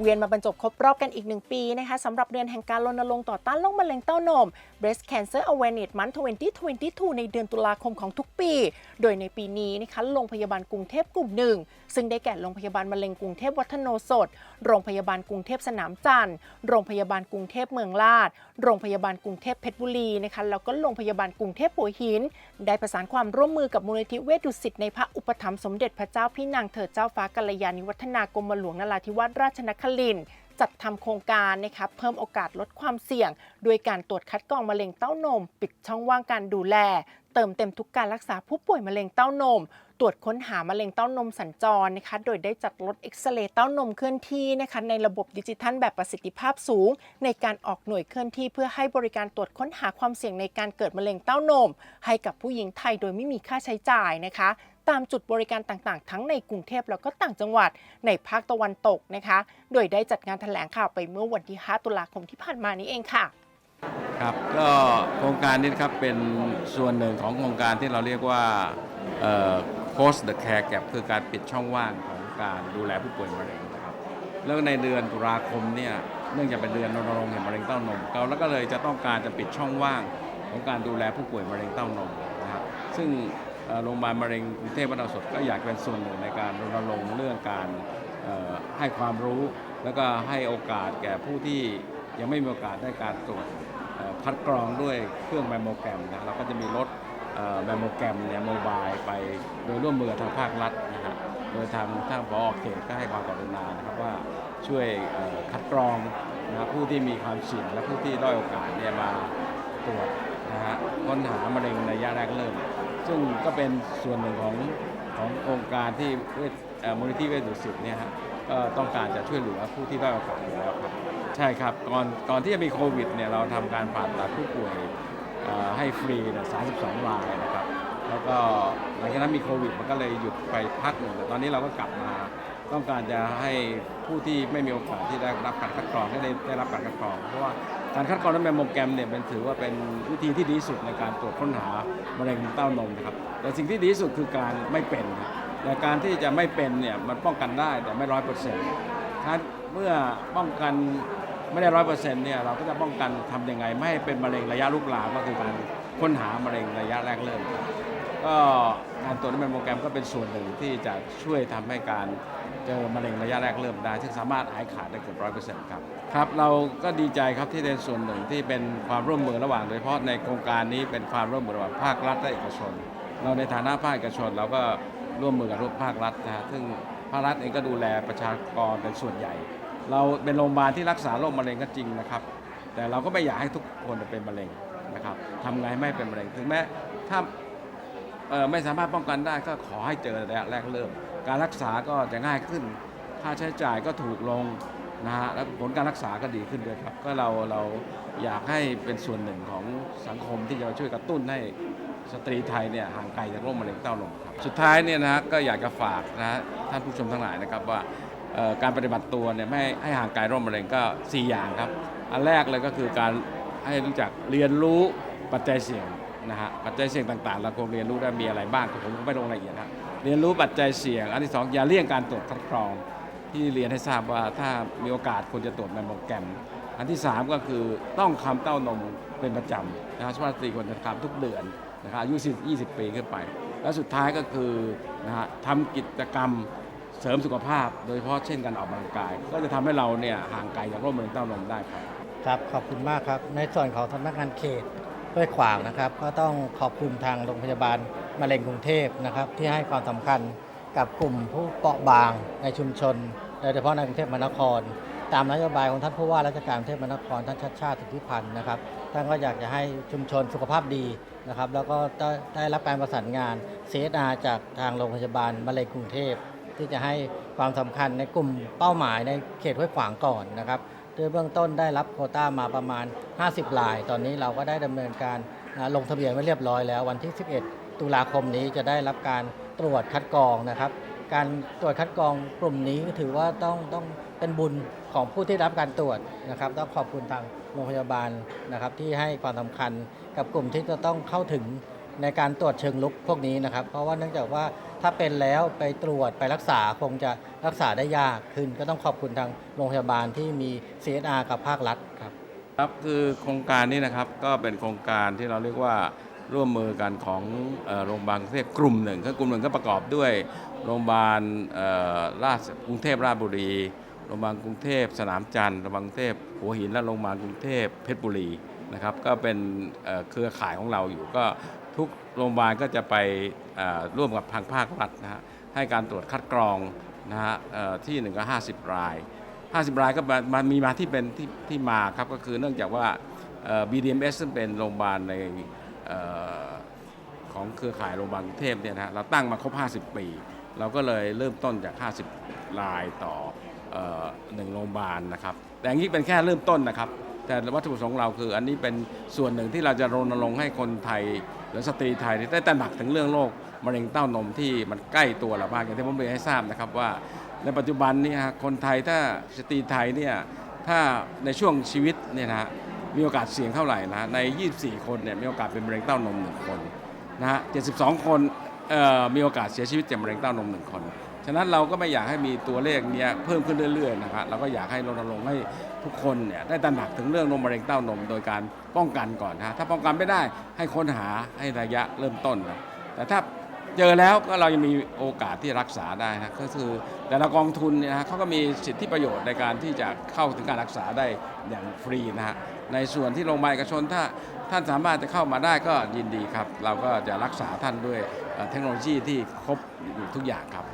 เวียนมาบรรจบครบรอบกันอีกหนึ่งปีนะคะสำหรับเดือนแห่งการรณรงค์ต่อต้านโรคมะเร็งเต้านม Breast Cancer Awareness Month 2022 ในเดือนตุลาคมของทุกปี โดยในปีนี้นะคะโรงพยาบาลกรุงเทพกลุ่มหนึ่ง ซึ่งได้แก่โรงพยาบาลมะเร็งกรุงเทพวัฒโนสด โรงพยาบาลกรุงเทพสนามจันทร์ โรงพยาบาลกรุงเทพเมืองลาด โรงพยาบาลกรุงเทพเพชรบุรีนะคะแล้วก็โรงพยาบาลกรุงเทพหัวหิน ได้ประสานความร่วมมือกับมูลนิธิเวชดุสิตในพระอุปถัมภ์สมเด็จพระเจ้าพี่นางเถิดเจ้าฟ้ากัลยาณิวัฒนากรมหลวงนราธิวาสราชนคริน จัดทำโครงการนะคะเพิ่มโอกาสลดความเสี่ยง โดยการตรวจคัดกรองมะเร็งเต้านม ปิดช่องว่างการดูแล เติมเต็มทุกการรักษาผู้ป่วยมะเร็งเต้านม ตรวจค้นหามะเร็งเต้านมสัญจรนะคะโดยได้จัดรถเอ็กซเรย์เต้านมเคลื่อนที่นะคะในระบบดิจิทัลแบบประสิทธิภาพสูง ในการออกหน่วยเคลื่อนที่เพื่อให้บริการตรวจค้นหาความเสี่ยงในการเกิดมะเร็งเต้านม ให้กับผู้หญิงไทยโดยไม่มีค่าใช้จ่ายนะคะ ตามจุดบริการต่างๆ ทั้งในกรุงเทพแล้วก็ต่างจังหวัดในภาคตะวันตกนะคะ โดยได้จัดงานแถลงข่าวไปเมื่อวันที่ 5 ตุลาคมที่ผ่านมานี้เองค่ะ ครับก็โครงการนี้นะครับเป็นส่วนหนึ่งของโครงการที่เราเรียกว่าเอ่อ close the care gap คือการปิดช่องว่างของการดูแลผู้ป่วยมะเร็งนะครับแล้วในเดือนตุลาคมเนี่ยเนื่องจากเป็นเดือนรณรงค์แห่งมะเร็งเต้านมเราแล้วก็เลยจะต้องการจะปิดช่องว่างของการดูแลผู้ป่วยมะเร็งเต้านมนะครับซึ่ง โรงพยาบาลมะเร็งกรุงเทพวัฒนสดก็อยากเป็นส่วนหนึ่งในการรณรงค์เรื่องการให้ความรู้ แล้วก็ให้โอกาสแก่ผู้ที่ยังไม่มีโอกาสได้การตรวจคัดกรองด้วยเครื่องแมมโมแกรมนะเราก็จะมีรถแมมโมแกรมเนี่ยโมบายไปโดยร่วมมือกับทางภาครัฐนะฮะโดยทางทางพอเขตก็ให้ความกรุณานะครับว่าช่วยคัดกรองนะผู้ที่มีความเสี่ยงและผู้ที่ด้อยโอกาสเนี่ยมาตรวจนะฮะค้นหามะเร็งในระยะแรกเริ่ม ซึ่งก็เป็นส่วนหนึ่งของของโครงการที่เวชมูลนิธิเวชดุสิตเนี่ยฮะก็ต้องการจะช่วยเหลือผู้ที่ได้อยโอกาสอยู่แล้วครับใช่ครับก่อนก่อนที่จะมีโควิดเนี่ยเราทำการผ่าตัดผู้ป่วยให้ฟรีเนี่ย32รายนะครับ แล้วก็หลังจากนั้นมีโควิด มันก็เลยหยุดไปพักหนึ่งแต่ตอนนี้เราก็กลับมา ต้องการจะให้ผู้ที่ไม่มีโอกาสที่ได้รับการคัดกรองให้ได้ได้รับการคัดกรอง เพราะว่า การคัดกรองด้วยแมมโมแกรมเนี่ยเป็นถือว่าเป็นวิธีที่ดีสุดในการตรวจค้นหามะเร็งเต้านมนะครับแต่สิ่งที่ดีที่สุดคือการไม่เป็นครับแต่การที่จะไม่เป็นเนี่ยมันป้องกันได้แต่ไม่ร้อยเปอร์เซ็นต์ถ้าเมื่อป้องกันไม่ได้ร้อยเปอร์เซ็นต์เนี่ยเราก็จะป้องกันทำยังไงไม่ให้เป็นมะเร็งระยะลุกลามก็คือการค้นหามะเร็งระยะแรกเริ่ม ก็การตรวจด้วยแมมโมแกรมก็เป็นส่วนหนึ่งที่จะช่วยทำให้การเจอมะเร็งระยะแรกเริ่มได้ ซึ่งสามารถหายขาดได้เกือบร้อยเปอร์เซ็นต์ครับครับเราก็ดีใจครับที่เป็นส่วนหนึ่งที่เป็นความร่วมมือระหว่าง โดยเฉพาะในโครงการนี้เป็นความร่วมมือระหว่างภาครัฐและเอกชน เราในฐานะภาคเอกชนเราก็ร่วมมือกับภาครัฐนะฮะซึ่งภาครัฐเองก็ดูแลประชากรเป็นส่วนใหญ่ เราเป็นโรงพยาบาลที่รักษาโรคมะเร็งก็จริงนะครับ แต่เราก็ไม่อยากให้ทุกคนเป็นมะเร็งนะครับทำไงให้ไม่เป็นมะเร็งถึงแม้ถ้า ไม่สามารถป้องกันได้ก็ขอให้เจอระยะแรกเริ่ม การรักษาก็จะง่ายขึ้น ค่าใช้จ่ายก็ถูกลงนะฮะแล้วผลการรักษาก็ดีขึ้นด้วยครับ ก็เราเราอยากให้เป็นส่วนหนึ่งของสังคมที่จะช่วยกระตุ้นให้สตรีไทยเนี่ยห่างไกลจากโรคมะเร็งเต้านมครับสุดท้ายเนี่ยนะฮะก็อยากจะฝากนะฮะท่านผู้ชมทั้งหลายนะครับว่าการปฏิบัติตัวเนี่ยไม่ให้ห่างไกลโรคมะเร็งก็ 4 อย่างครับ อันแรกเลยก็คือการให้รู้จักเรียนรู้ปัจจัยเสี่ยง นะฮะปัจจัยเสี่ยงต่างๆ เราคงเรียนรู้ได้มีอะไรบ้างผมไม่ลงรายละเอียดนะเรียนรู้ปัจจัยเสี่ยง อันที่สองอย่าเลี่ยงการตรวจคัดกรอง ที่เรียนให้ทราบว่าถ้ามีโอกาสควรจะตรวจแมมโมแกรมอันที่สามก็คือต้องคำเต้านมเป็นประจำนะครับสุภาพสตรีควรจะคำทุกเดือนนะครับอายุ20 ปีขึ้นไป แล้วสุดท้ายก็คือนะฮะทำกิจกรรมเสริมสุขภาพ โดยเฉพาะเช่นการออกกำลังกาย ก็จะทำให้เราเนี่ยห่างไกลจากโรคมะเร็งเต้านมได้ครับครับขอบคุณมากครับในส่วนของสำนักงานเขต ห้วยขวางนะครับ ก็ต้องขอบคุณทางโรงพยาบาลมะเร็งกรุงเทพนะครับ ที่ให้ความสำคัญกับกลุ่มผู้เปราะบางในชุมชนโดยเฉพาะในกรุงเทพมหานคร ตามนโยบายของท่านผู้ว่าราชการกรุงเทพมหานครท่านชัดชาติสิทธิพันธ์นะครับท่านก็อยากจะให้ชุมชนสุขภาพดีนะครับ แล้วก็ได้รับการประสานงาน CSR จากทางโรงพยาบาลมะเร็งกรุงเทพที่จะให้ความสำคัญในกลุ่มเป้าหมายในเขตห้วยขวางก่อนนะครับ โดยเบื้องต้นได้รับโคต้ามาประมาณ 50ราย ตอนนี้เราก็ได้ดำเนินการลงทะเบียนไว้เรียบร้อยแล้ว วันที่ 11 ตุลาคมนี้จะได้รับการตรวจคัดกรองนะครับ การตรวจคัดกรองกลุ่มนี้ถือว่าต้องต้องเป็นบุญของผู้ที่รับการตรวจนะครับต้องขอบคุณทางโรงพยาบาลนะครับที่ให้ความสำคัญกับกลุ่มที่จะต้องเข้าถึง ในการตรวจเชิงลุกพวกนี้นะครับ เพราะว่าเนื่องจากว่าถ้าเป็นแล้วไปตรวจไปรักษาคงจะรักษาได้ยากขึ้น ก็ต้องขอบคุณทางโรงพยาบาลที่มี CSR กับภาครัฐครับ ครับคือโครงการนี้นะครับก็เป็นโครงการที่เราเรียกว่าร่วมมือกันของโรงพยาบาลกรุงเทพกลุ่มหนึ่งคือกลุ่มหนึ่งก็ประกอบด้วยโรงพยาบาลราชกรุงเทพราชบุรี โรงพยาบาลกรุงเทพสนามจันทร์ โรงพยาบาลกรุงเทพหัวหิน และโรงพยาบาลกรุงเทพเพชรบุรีนะครับ ก็เป็นเอ่อเครือข่ายของเราอยู่ก็ ทุกโรงพยาบาลก็จะไปร่วมกับทางภาครัฐนะฮะให้การตรวจคัดกรองนะฮะที่หนึ่งก็50ราย50รายก็มามามีมาที่เป็นที่ที่มาครับก็คือเนื่องจากว่าเอ่อ BDMS ซึ่งเป็นโรงพยาบาลในของเครือข่ายโรงพยาบาลกรุงเทพเนี่ยนะฮะเราตั้งมาครบ 50 ปี เราก็เลยเริ่มต้นจาก 50 รายต่อออหนึ่งโรงพยาบาลนะครับ แต่อย่างนี้เป็นแค่เริ่มต้นนะครับ แต่วัตถุประสงค์เราคือ อันนี้เป็นส่วนหนึ่งที่เราจะรณรงค์ให้คนไทย หรือสตรีไทยได้ตระหนักถึงเรื่องโรคมะเร็งเต้านมที่มันใกล้ตัวเรามากอย่างที่ผมเรียนให้ทราบนะครับว่า ในปัจจุบันนี้ฮะคนไทยถ้าสตรีไทยเนี่ยถ้าในช่วงชีวิตเนี่ยนะฮะมีโอกาสเสี่ยงเท่าไหร่นะใน 24 คนเนี่ยมีโอกาสเป็นมะเร็งเต้านมหนึ่งคนนะฮะ 72 คนมีโอกาสเสียชีวิตจากมะเร็งเต้านมหนึ่งคน ฉะนั้นเราก็ไม่อยากให้มีตัวเลขเนี้ยเพิ่มขึ้นเรื่อยๆนะครับเราก็อยากให้รณรงค์ให้ทุกคนเนี่ยได้ตระหนักถึงเรื่องนมมะเร็งเต้านม โดยการป้องกันก่อนนะถ้าป้องกันไม่ได้ให้ค้นหาให้ระยะเริ่มต้นนะแต่ถ้าเจอแล้วก็เรายังมีโอกาสที่รักษาได้นะก็คือแต่ละกองทุนเนี่ยนะเขาก็มีสิทธิประโยชน์ในการที่จะเข้าถึงการรักษาได้อย่างฟรีนะฮะในส่วนที่โรงพยาบาลเอกชนถ้าท่านสามารถจะเข้ามาได้ก็ยินดีครับ เราก็จะรักษาท่านด้วยเอ่อเทคโนโลยีที่ครบอยู่ทุกอย่างครับ